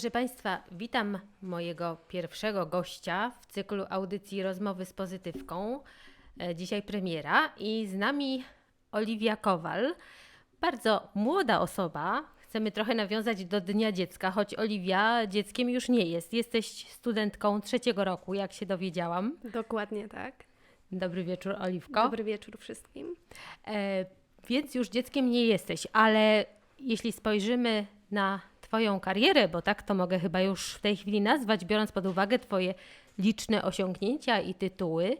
Proszę Państwa, witam mojego pierwszego gościa w cyklu audycji Rozmowy z Pozytywką. E, Dzisiaj premiera i z nami Oliwia Kowal, bardzo młoda osoba. Chcemy trochę nawiązać do Dnia Dziecka, choć Oliwia dzieckiem już nie jest. Jesteś studentką trzeciego roku, jak się dowiedziałam. Dokładnie tak. Dobry wieczór, Oliwko. Dobry wieczór wszystkim. E, więc już dzieckiem nie jesteś, ale jeśli spojrzymy na Twoją karierę, bo tak to mogę chyba już w tej chwili nazwać, biorąc pod uwagę Twoje liczne osiągnięcia i tytuły,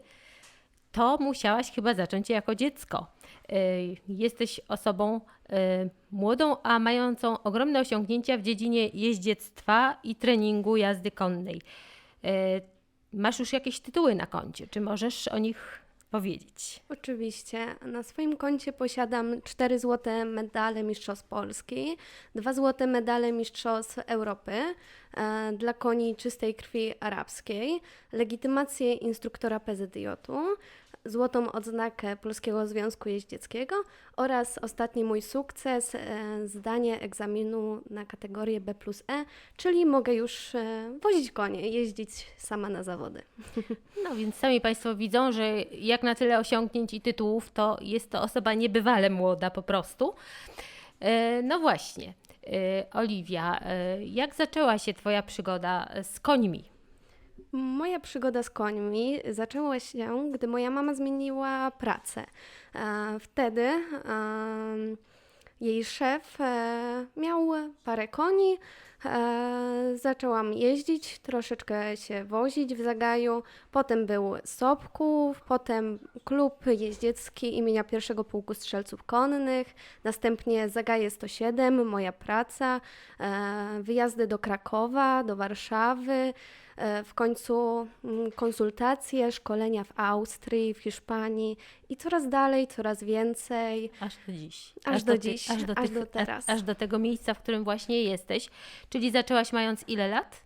to musiałaś chyba zacząć jako dziecko. E, Jesteś osobą e, młodą, a mającą ogromne osiągnięcia w dziedzinie jeździectwa i treningu jazdy konnej. E, Masz już jakieś tytuły na koncie. Czy możesz o nich powiedzieć? Oczywiście. Na swoim koncie posiadam cztery złote medale Mistrzostw Polski, dwa złote medale Mistrzostw Europy e, dla koni czystej krwi arabskiej, legitymację instruktora PZJ-u, złotą odznakę Polskiego Związku Jeździeckiego oraz ostatni mój sukces, e, zdanie egzaminu na kategorię B plus E, czyli mogę już e, wozić konie, jeździć sama na zawody. No więc sami Państwo widzą, że jak na tyle osiągnięć i tytułów, to jest to osoba niebywale młoda po prostu. E, No właśnie, Oliwia, jak zaczęła się Twoja przygoda z końmi? Moja przygoda z końmi zaczęła się, gdy moja mama zmieniła pracę. E, Wtedy jej szef e, miał parę koni. E, Zaczęłam jeździć, troszeczkę się wozić w Zagaju. Potem był Sobków, potem klub jeździecki imienia pierwszego pułku strzelców konnych. Następnie Zagaje 107, moja praca. Wyjazdy do Krakowa, do Warszawy. E, W końcu mm, konsultacje, szkolenia w Austrii, w Hiszpanii i coraz dalej, coraz więcej. Aż do dziś. Aż do ty- dziś, aż do, aż tych- do teraz. Aż, aż do tego miejsca, w którym właśnie jesteś. Czyli zaczęłaś mając ile lat?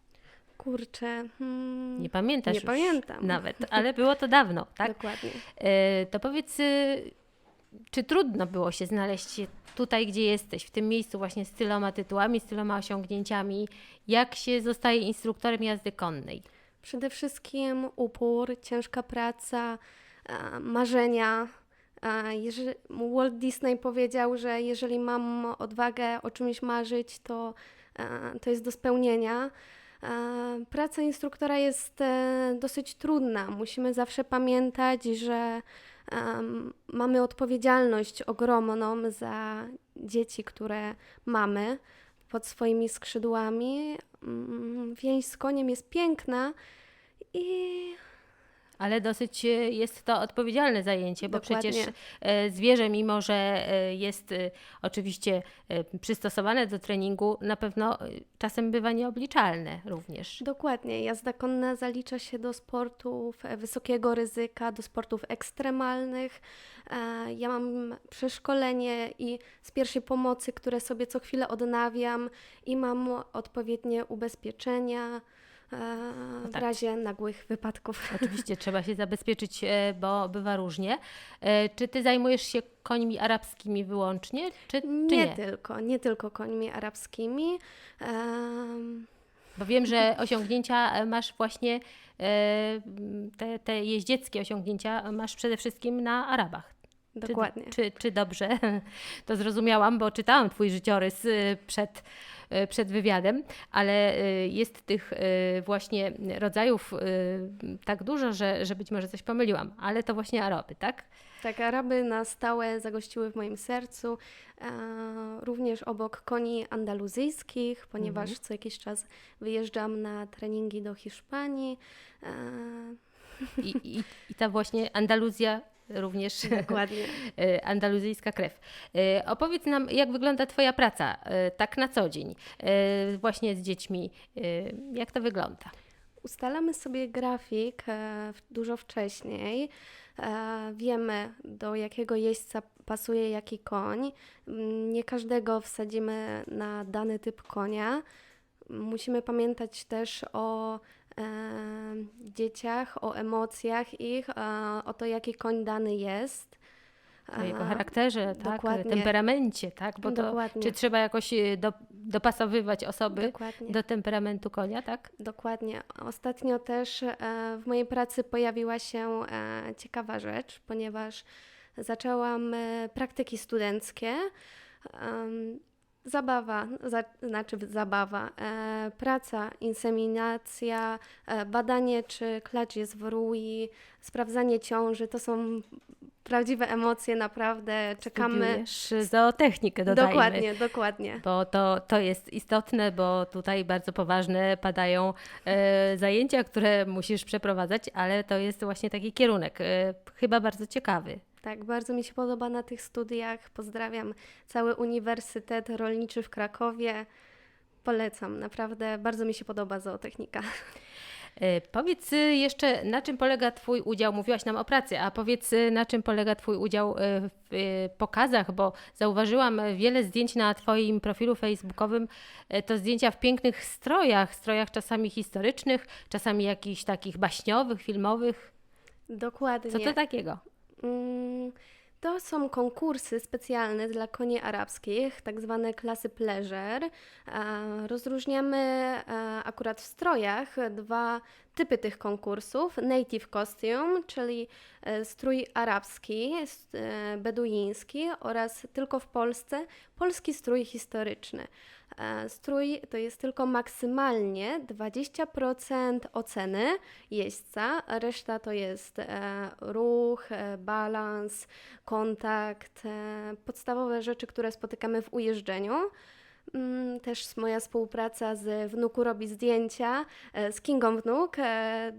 Kurczę, hmm, Nie pamiętasz nie pamiętam. nawet, ale było to dawno, tak? Dokładnie. E, To powiedz, y, czy trudno było się znaleźć tutaj, gdzie jesteś, w tym miejscu właśnie z tyloma tytułami, z tyloma osiągnięciami? Jak się zostaje instruktorem jazdy konnej? Przede wszystkim upór, ciężka praca, e, marzenia. E, Walt Disney powiedział, że jeżeli mam odwagę o czymś marzyć, to, e, to jest do spełnienia. Praca instruktora jest dosyć trudna. Musimy zawsze pamiętać, że em, mamy odpowiedzialność ogromną za dzieci, które mamy pod swoimi skrzydłami. Mm, Więź z koniem jest piękna i Ale dosyć e, jest to odpowiedzialne zajęcie, bo Dokładnie. przecież e, zwierzę, mimo że e, jest oczywiście przystosowane do treningu, na pewno czasem bywa nieobliczalne również. dokładnie jazda konna zalicza się do sportów wysokiego ryzyka, do sportów ekstremalnych. Ja mam przeszkolenie i z pierwszej pomocy, które sobie co chwilę odnawiam i mam odpowiednie ubezpieczenia w tak. razie nagłych wypadków. Oczywiście trzeba się zabezpieczyć, e, bo bywa różnie. E, Czy ty zajmujesz się końmi arabskimi wyłącznie, czy, czy Nie, nie? tylko, nie tylko końmi arabskimi. Bo wiem, że osiągnięcia e, masz właśnie, e, te, te jeździeckie osiągnięcia masz przede wszystkim na Arabach. Czy- Dokładnie. Czy, czy dobrze to zrozumiałam, bo czytałam Twój życiorys y, przed, y, przed wywiadem, ale y, jest tych właśnie rodzajów tak dużo, że, że być może coś pomyliłam, ale to właśnie Araby, tak? Tak, Araby na stałe zagościły w moim sercu, również obok koni andaluzyjskich, ponieważ Mhm. co jakiś czas wyjeżdżam na treningi do Hiszpanii. I, i, i ta właśnie Andaluzja również dokładnie. y, andaluzyjska krew. Y, Opowiedz nam, jak wygląda Twoja praca y, tak na co dzień, właśnie z dziećmi. Jak to wygląda? Ustalamy sobie grafik e, dużo wcześniej. E, wiemy, do jakiego jeźdźca pasuje jaki koń. Nie każdego wsadzimy na dany typ konia. Musimy pamiętać też o e, dzieciach, o emocjach ich, o to, jaki koń dany jest. O jego charakterze, tak, dokładnie. temperamencie, tak, bo to, Dokładnie. czy trzeba jakoś e, do, dopasowywać osoby Dokładnie. do temperamentu konia, tak? Dokładnie. Ostatnio też e, w mojej pracy pojawiła się e, ciekawa rzecz, ponieważ zaczęłam praktyki studenckie. Zabawa, za, znaczy zabawa, e, praca, inseminacja, e, badanie, czy klacz jest w rui, sprawdzanie ciąży, to są prawdziwe emocje, naprawdę czekamy. Studiujesz zootechnikę, dodajmy. Dokładnie, dokładnie. Bo to, to jest istotne, bo tutaj bardzo poważne padają e, zajęcia, które musisz przeprowadzać, ale to jest właśnie taki kierunek, e, chyba bardzo ciekawy. Tak, bardzo mi się podoba na tych studiach. Pozdrawiam cały Uniwersytet Rolniczy w Krakowie. Polecam, naprawdę bardzo mi się podoba zootechnika. E, Powiedz y, jeszcze, na czym polega Twój udział? Mówiłaś nam o pracy, a powiedz, y, na czym polega Twój udział y, w pokazach, bo zauważyłam wiele zdjęć na Twoim profilu facebookowym. To zdjęcia w pięknych strojach, strojach czasami historycznych, czasami jakichś takich baśniowych, filmowych. Dokładnie. Co to takiego? Mm, To są konkursy specjalne dla koni arabskich, tak zwane klasy pleasure. Rozróżniamy e, akurat w strojach dwa typy tych konkursów. Native costume, czyli e, strój arabski, e, beduiński oraz tylko w Polsce polski strój historyczny. E, Strój to jest tylko maksymalnie 20% oceny jeźdźca, reszta to jest ruch, balans, kontakt, podstawowe rzeczy, które spotykamy w ujeżdżeniu. Mm, Też moja współpraca z Wnuku robi zdjęcia e, z Kingą Wnuk e,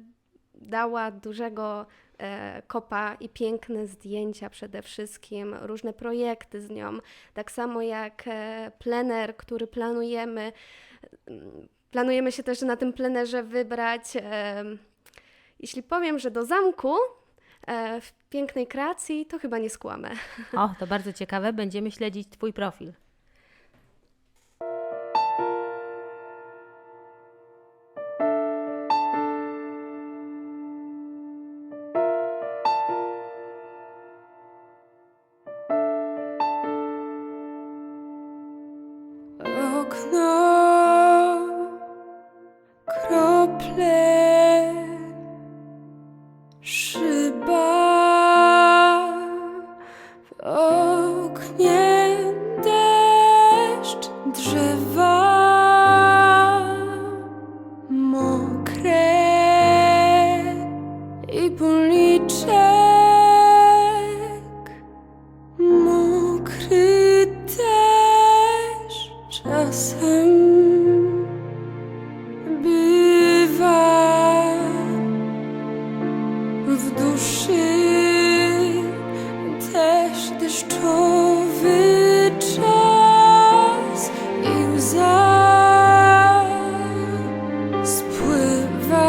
dała dużego e, kopa i piękne zdjęcia przede wszystkim, różne projekty z nią, tak samo jak plener, który planujemy. Mm, Planujemy się też na tym plenerze wybrać. jeśli powiem, że do zamku w pięknej kreacji, to chyba nie skłamę. O, to bardzo ciekawe, będziemy śledzić Twój profil. Szyba w deszczowy czas i łza spływa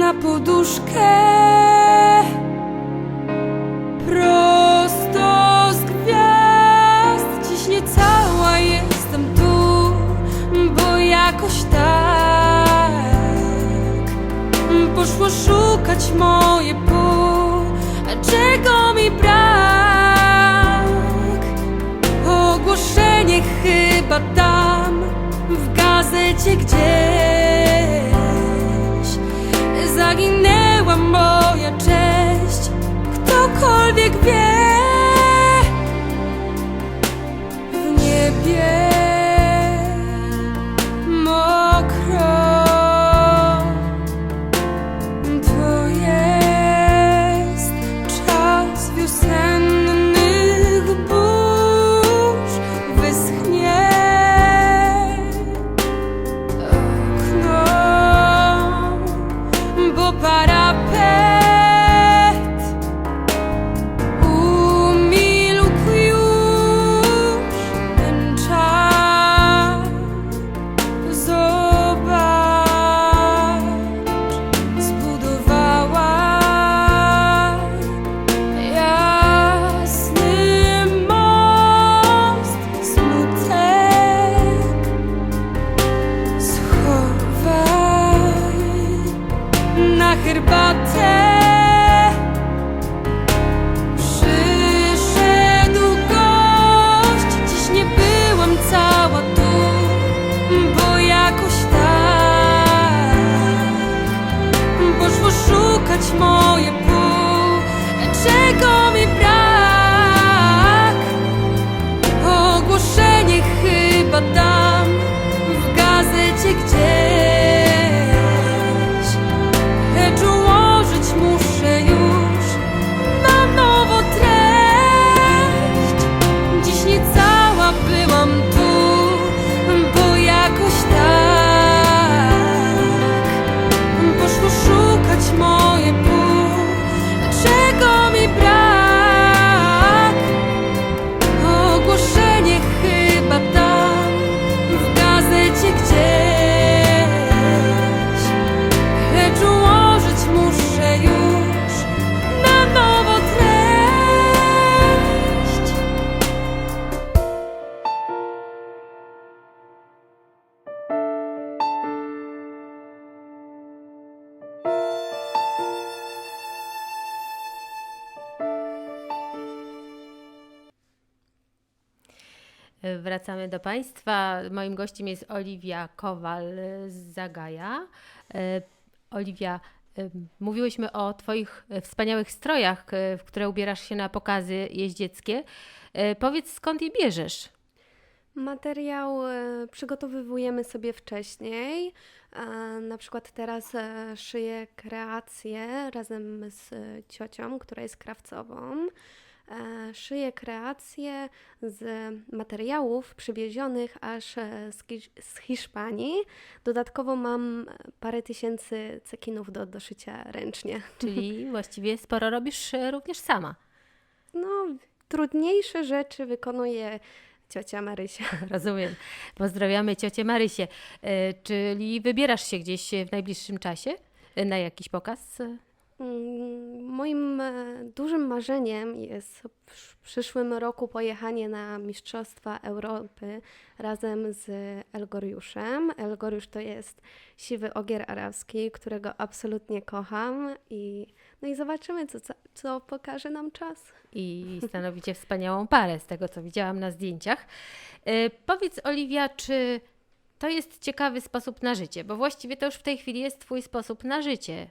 na poduszkę prosto z gwiazd. Dziś nie cała jestem tu, bo jakoś tak poszło szukać moje tam w gazecie gdzieś zaginęła moja cześć. Ktokolwiek wie w niebie Wracamy do Państwa. Moim gościem jest Oliwia Kowal z Zagaja. E, Oliwia, e, mówiłyśmy o Twoich wspaniałych strojach, e, w które ubierasz się na pokazy jeździeckie. Powiedz, skąd je bierzesz? Materiał przygotowywujemy sobie wcześniej. Na przykład teraz szyję kreację razem z ciocią, która jest krawcową. E, Szyję kreacje z materiałów przywiezionych aż e, z, Hisz- z Hiszpanii. Dodatkowo mam parę tysięcy cekinów do doszycia ręcznie. Czyli właściwie sporo robisz e, również sama. No, trudniejsze rzeczy wykonuje ciocia Marysia. Rozumiem. Pozdrawiamy ciocię Marysię. Czyli wybierasz się gdzieś w najbliższym czasie na jakiś pokaz? Moim e, dużym marzeniem jest w przyszłym roku pojechanie na Mistrzostwa Europy razem z Elgoriuszem. Elgoriusz to jest siwy ogier arabski, którego absolutnie kocham i no i zobaczymy, co, co, pokaże nam czas. i stanowicie wspaniałą parę z tego, co widziałam na zdjęciach. E, Powiedz, Oliwia, czy to jest ciekawy sposób na życie? Bo właściwie to już w tej chwili jest Twój sposób na życie,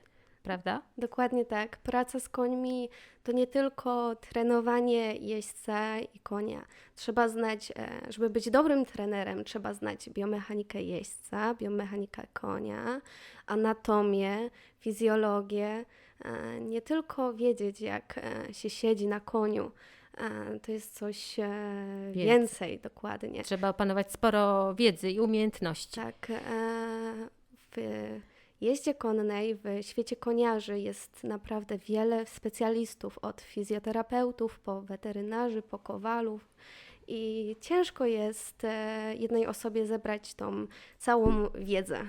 prawda? Dokładnie tak. Praca z końmi to nie tylko trenowanie jeźdźca i konia. Trzeba znać, e, żeby być dobrym trenerem, trzeba znać biomechanikę jeźdźca, biomechanikę konia, anatomię, fizjologię. E, Nie tylko wiedzieć, jak e, się siedzi na koniu. To jest coś Więcej. więcej, dokładnie. Trzeba opanować sporo wiedzy i umiejętności. Tak, w jeździe konnej, w świecie koniarzy jest naprawdę wiele specjalistów, od fizjoterapeutów po weterynarzy, po kowalów. I ciężko jest e, jednej osobie zebrać tą całą wiedzę.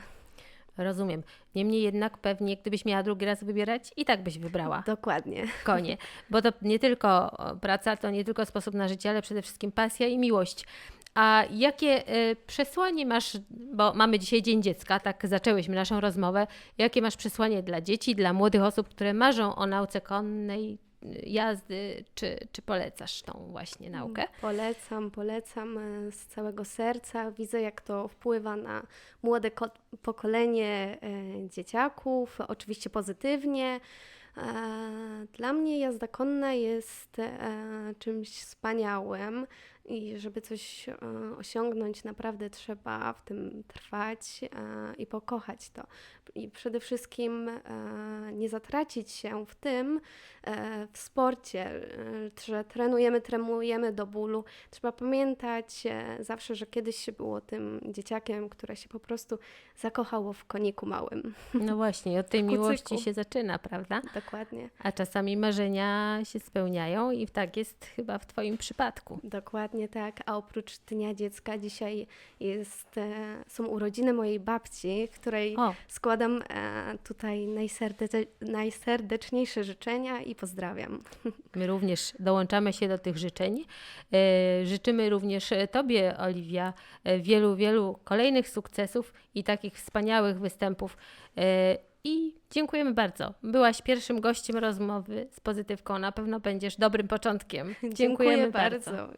Rozumiem. Niemniej jednak pewnie, gdybyś miała drugi raz wybierać, i tak byś wybrała Dokładnie. konie. Bo to nie tylko praca, to nie tylko sposób na życie, ale przede wszystkim pasja i miłość. A jakie y, przesłanie masz, bo mamy dzisiaj Dzień Dziecka, tak zaczęłyśmy naszą rozmowę. Jakie masz przesłanie dla dzieci, dla młodych osób, które marzą o nauce konnej y, jazdy? Czy, czy polecasz tą właśnie naukę? Polecam, polecam e, z całego serca. Widzę, jak to wpływa na młode ko- pokolenie e, dzieciaków, oczywiście pozytywnie. E, Dla mnie jazda konna jest czymś wspaniałym i żeby coś e, osiągnąć, naprawdę trzeba w tym trwać e, i pokochać to. I przede wszystkim e, nie zatracić się w tym, w sporcie, że trenujemy, trenujemy do bólu. Trzeba pamiętać zawsze, że kiedyś się było tym dzieciakiem, które się po prostu zakochało w koniku małym. No właśnie, od tej miłości się zaczyna, prawda? Dokładnie. A czasami marzenia się spełniają i tak jest chyba w Twoim przypadku. Dokładnie tak. A oprócz Dnia Dziecka dzisiaj jest, e, są urodziny mojej babci, której O. składam e, tutaj najserde- najserdeczniejsze życzenia i pozdrawiam. My również dołączamy się do tych życzeń. E, Życzymy również Tobie, Oliwia, wielu, wielu kolejnych sukcesów i takich wspaniałych występów. I dziękujemy bardzo. Byłaś pierwszym gościem rozmowy z Pozytywką. Na pewno będziesz dobrym początkiem. Dziękuję bardzo. Rozmowy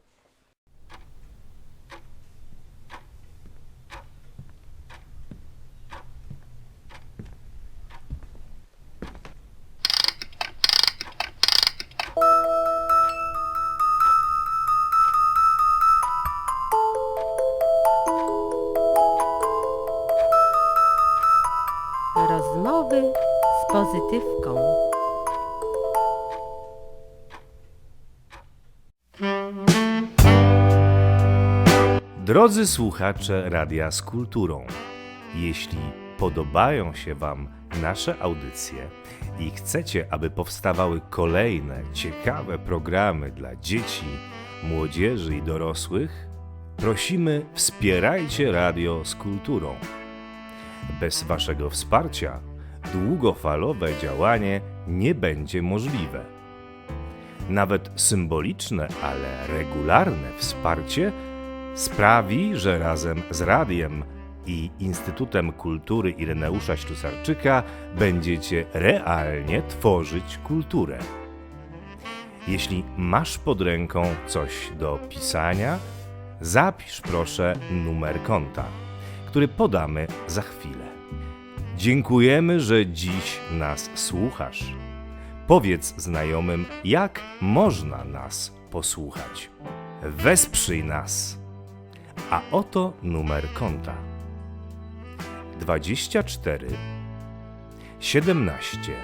Drodzy słuchacze Radia z Kulturą, jeśli podobają się Wam nasze audycje i chcecie, aby powstawały kolejne ciekawe programy dla dzieci, młodzieży i dorosłych, prosimy wspierajcie Radio z Kulturą. Bez Waszego wsparcia długofalowe działanie nie będzie możliwe. Nawet symboliczne, ale regularne wsparcie sprawi, że razem z Radiem i Instytutem Kultury Ireneusza Ślusarczyka będziecie realnie tworzyć kulturę. Jeśli masz pod ręką coś do pisania, zapisz proszę numer konta, który podamy za chwilę. Dziękujemy, że dziś nas słuchasz. Powiedz znajomym, jak można nas posłuchać. Wesprzyj nas. A oto numer konta: 24 17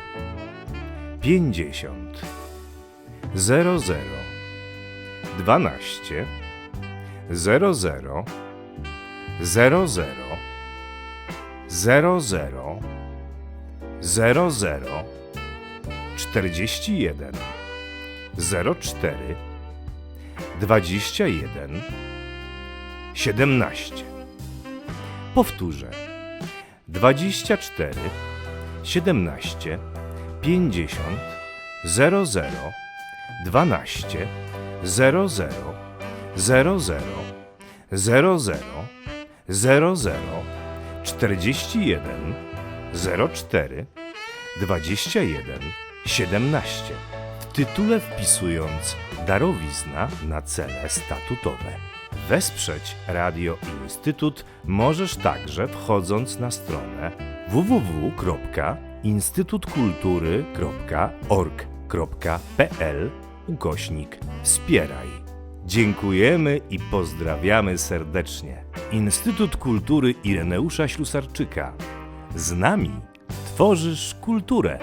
50 00 12 00 00 00 00 41 04 21 17 Powtórzę. 24 17 50 00 12 00 00 00 00 41 04 21 17 w tytule wpisując darowizna na cele statutowe. Wesprzeć Radio Instytut możesz także wchodząc na stronę www.instytutkultury.org.pl ukośnik wspieraj. Dziękujemy i pozdrawiamy serdecznie. Instytut Kultury Ireneusza Ślusarczyka. Z nami tworzysz kulturę.